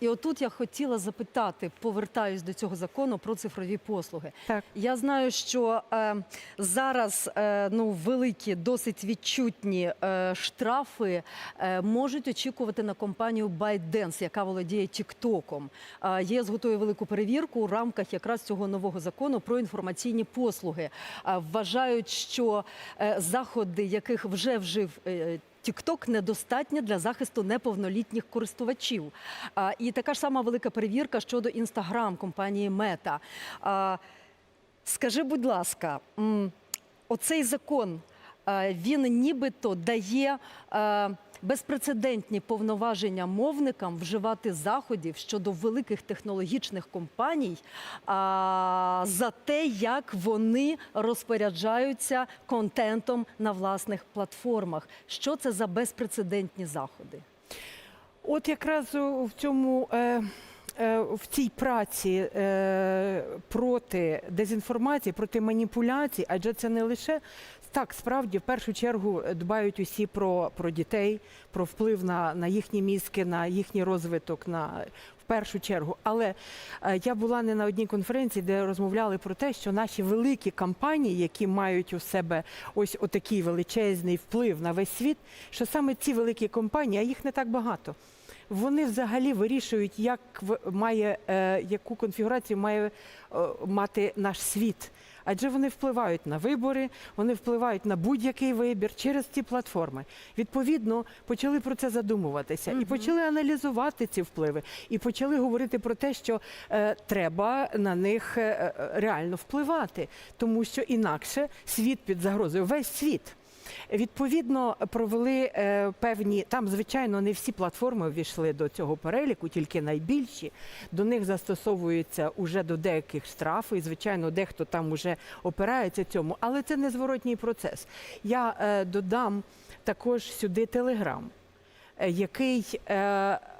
І отут я хотіла запитати, повертаюсь до цього закону про цифрові послуги. Так. Я знаю, що е, зараз е, ну великі, досить відчутні е, штрафи е, можуть очікувати на компанію ByteDance, яка володіє Тіктоком. Е, ЄС готує велику перевірку у рамках якраз цього нового закону про інформаційні послуги. Е, вважають, що е, заходи, яких вже вжив. е, TikTok недостатня для захисту неповнолітніх користувачів. І така ж сама велика перевірка щодо Instagram компанії Meta. Скажи, будь ласка, оцей закон він нібито дає е, безпрецедентні повноваження мовникам вживати заходів щодо великих технологічних компаній а, за те, як вони розпоряджаються контентом на власних платформах. Що це за безпрецедентні заходи? От якраз в цьому. Е... е, В цій праці е, проти дезінформації, проти маніпуляцій, адже це не лише так, справді в першу чергу дбають усі про, про дітей, про вплив на, на їхні мізки, на їхній розвиток, на в першу чергу. Але е, я була не на одній конференції, де розмовляли про те, що наші великі компанії, які мають у себе ось отакий величезний вплив на весь світ, що саме ці великі компанії, а їх не так багато. Вони взагалі вирішують, як має е, яку конфігурацію має е, мати наш світ. Адже вони впливають на вибори, вони впливають на будь-який вибір через ці платформи. Відповідно, почали про це задумуватися і почали аналізувати ці впливи, і почали говорити про те, що е, треба на них е, е, реально впливати, тому що інакше світ під загрозою, весь світ. Відповідно, провели е, певні там, звичайно, не всі платформи ввійшли до цього переліку, тільки найбільші. До них застосовуються уже до деяких штрафи. І, звичайно, дехто там уже опирається цьому, але це незворотній процес. Я е, додам також сюди Телеграм, е, який,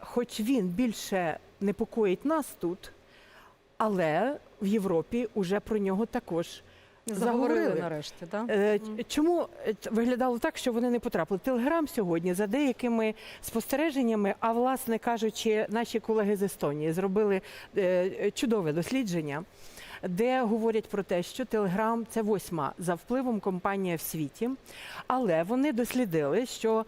хоч він більше непокоїть нас тут, але в Європі вже про нього також. Заговорили нарешті, так? Е, Чому е, виглядало так, що вони не потрапили? Телеграм сьогодні за деякими спостереженнями, а власне кажучи, наші колеги з Естонії зробили е, чудове дослідження, де говорять про те, що Телеграм це восьма за впливом компанія в світі, але вони дослідили, що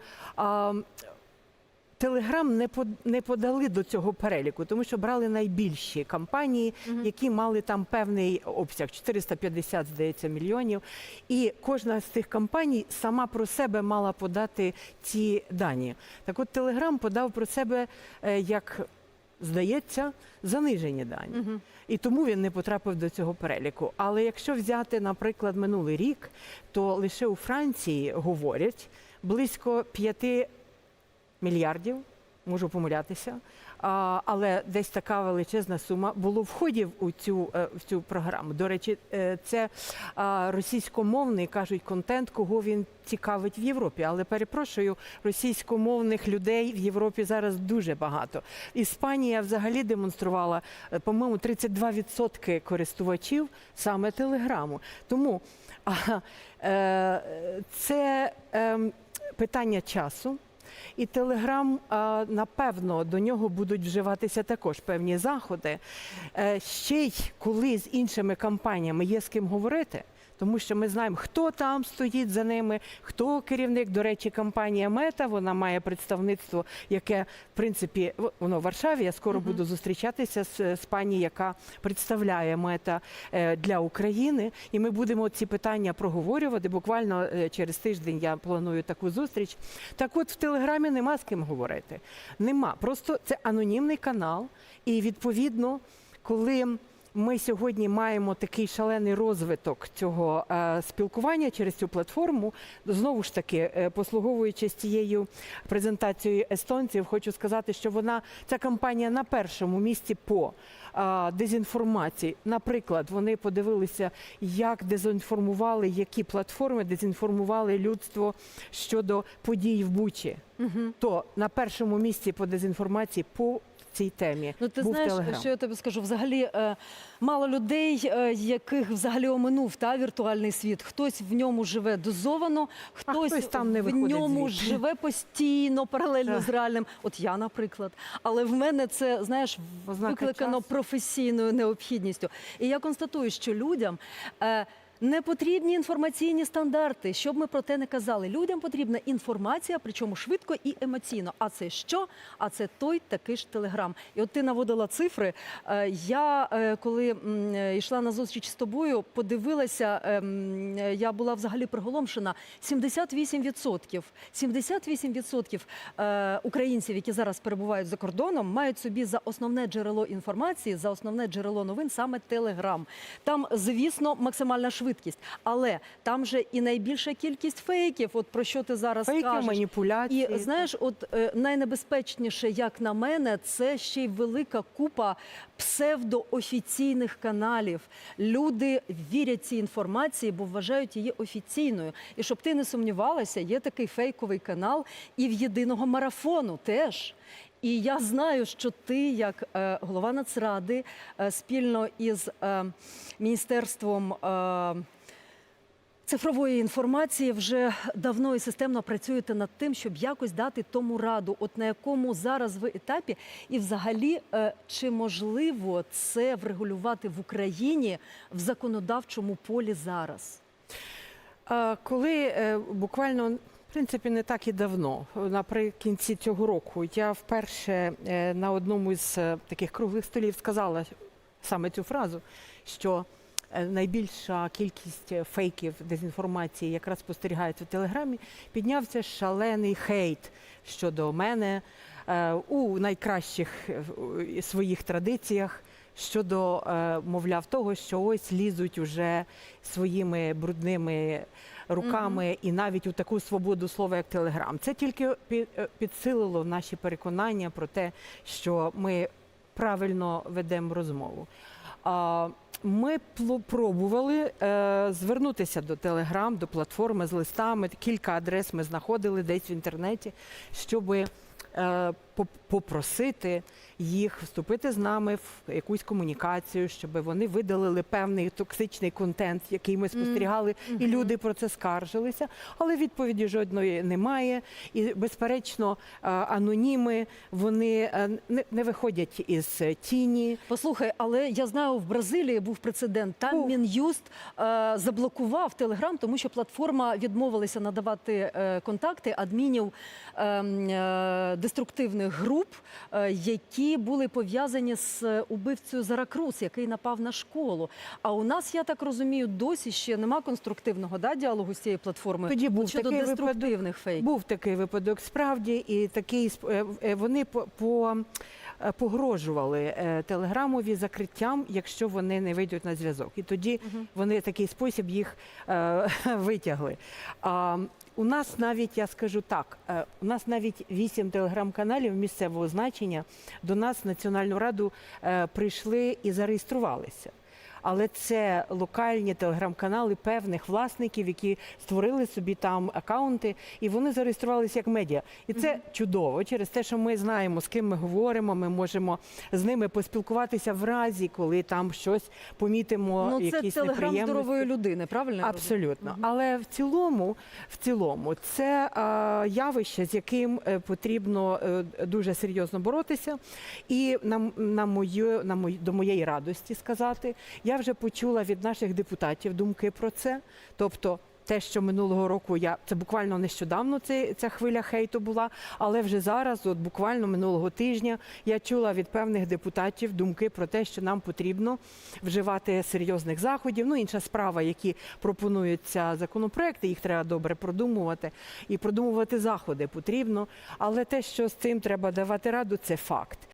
Телеграм не не подали до цього переліку, тому що брали найбільші компанії, які мали там певний обсяг 450, здається, мільйонів. І кожна з цих компаній сама про себе мала подати ці дані. Так от Телеграм подав про себе е, як. Здається, занижені дані, і тому він не потрапив до цього переліку. Але якщо взяти, наприклад, минулий рік, то лише у Франції говорять близько 5 мільярдів, можу помилятися, але десь така величезна сума було входів у цю, е, в цю програму. До речі, е, це російськомовний кажуть контент, кого він цікавить в Європі. Але перепрошую, російськомовних людей в Європі зараз дуже багато. Іспанія взагалі демонструвала, е, по-моєму, 32% користувачів саме телеграму. Тому це ем, питання часу. І Телеграм, напевно, до нього будуть вживатися також певні заходи. Е, Ще й коли з іншими компаніями є з ким говорити. Тому що ми знаємо, хто там стоїть за ними, хто керівник. До речі, компанія Мета вона має представництво, яке в принципі воно в Варшаві. Я скоро буду зустрічатися з, з пані, яка представляє мета е, для України. І ми будемо ці питання проговорювати. Буквально е, через тиждень я планую таку зустріч. Так от в Телеграмі нема з ким говорити. Нема. Просто це анонімний канал, і відповідно, коли. Ми сьогодні маємо такий шалений розвиток цього е, спілкування через цю платформу. Знову ж таки, е, послуговуючись цією презентацією естонців, хочу сказати, що вона ця кампанія на першому місці по е, дезінформації. Наприклад, вони подивилися, як дезінформували, які платформи дезінформували людство щодо подій в Бучі. То на першому місці по дезінформації по цій темі. Ну, ти був знаєш, Телеграм. що я тобі скажу? Взагалі е, мало людей, е, яких взагалі оминув та віртуальний світ. Хтось в ньому живе дозовано, хтось, хтось там не в ньому звідти. живе постійно, паралельно Так. з реальним. От я, наприклад. Але в мене це знаєш викликано професійною необхідністю. І я констатую, що людям. Не потрібні інформаційні стандарти, щоб ми про те не казали. Людям потрібна інформація, причому швидко і емоційно. А це що? А це той такий ж телеграм. І от ти наводила цифри. Е, Я е, коли йшла на зустріч з тобою, подивилася. ем, Я була взагалі приголомшена. 78%, 78% е, українців, які зараз перебувають за кордоном, мають собі за основне джерело інформації, за основне джерело новин саме Телеграм. Там, звісно, максимальна швидкість, але там же і найбільша кількість фейків. От про що ти зараз Фейки, кажеш. маніпуляції. І знаєш, от е, найнебезпечніше, як на мене, це ще й велика купа псевдоофіційних каналів. Люди вірять цій інформації, бо вважають її офіційною. І щоб ти не сумнівалася, є такий фейковий канал і в єдиного марафону теж. І я знаю, що ти, як е, голова Нацради, е, спільно із е, міністерством. Цифрової інформації вже давно і системно працюєте над тим, щоб якось дати тому раду, от на якому зараз ви етапі, і взагалі чи можливо це врегулювати в Україні в законодавчому полі зараз? Коли буквально принципі не так і давно, наприкінці цього року, я вперше е, на одному з е, таких круглих столів сказала саме цю фразу, що е, найбільша кількість фейків дезінформації якраз спостерігається в телеграмі, піднявся шалений хейт щодо мене у найкращих своїх традиціях. Щодо, мовляв, того, що ось лізуть уже своїми брудними руками і навіть у таку свободу слова, як Телеграм. Це тільки е, підсилило наші переконання про те, що ми правильно ведемо розмову. Ми пробували е, звернутися до Телеграм, до платформи з листами. Кілька адрес ми знаходили десь в інтернеті, щоб е, попросити їх вступити з нами в якусь комунікацію, щоб вони видалили певний токсичний контент, який ми спостерігали, і люди про це скаржилися. Але відповіді жодної немає. І, безперечно, е, аноніми вони е, не, виходять із тіні. Послухай, але я знаю, в Бразилії був прецедент. Там Був. мін'юст е, заблокував Телеграм, тому що платформа відмовилася надавати контакти адмінів е, е, груп, е, які були пов'язані з е, убивцею Заракрус, який напав на школу. А у нас, я так розумію, досі ще нема конструктивного да, діалогу з цією платформою Тоді був щодо такий випадок. фейків. Був такий випадок справді, і такий е, вони по, по погрожували е, телеграмові закриттям, якщо вони не вийдуть на зв'язок. І тоді вони в такий спосіб їх е, витягли. А, у нас навіть я скажу так: е, у нас навіть вісім телеграм-каналів місцевого значення до нас в Національну раду е, прийшли і зареєструвалися. Але це локальні телеграм-канали певних власників, які створили собі там акаунти, і вони зареєструвалися як медіа. І це чудово через те, що ми знаємо, з ким ми говоримо. Ми можемо з ними поспілкуватися в разі, коли там щось помітимо, Ну, це якісь телеграм здорової людини, правильно? я розумію? Абсолютно, але в цілому, в цілому, це а, явище, з яким е, потрібно е, дуже серйозно боротися. І на, на мою, на мою, до моєї радості сказати, я вже почула від наших депутатів думки про це. Тобто, те, що минулого року я це буквально нещодавно це, ця хвиля хейту була, але вже зараз, от буквально минулого тижня, я чула від певних депутатів думки про те, що нам потрібно вживати серйозних заходів. Ну, інша справа, які пропонуються законопроекти, їх треба добре продумувати і продумувати заходи потрібно. Але те, що з цим треба давати раду, це факт.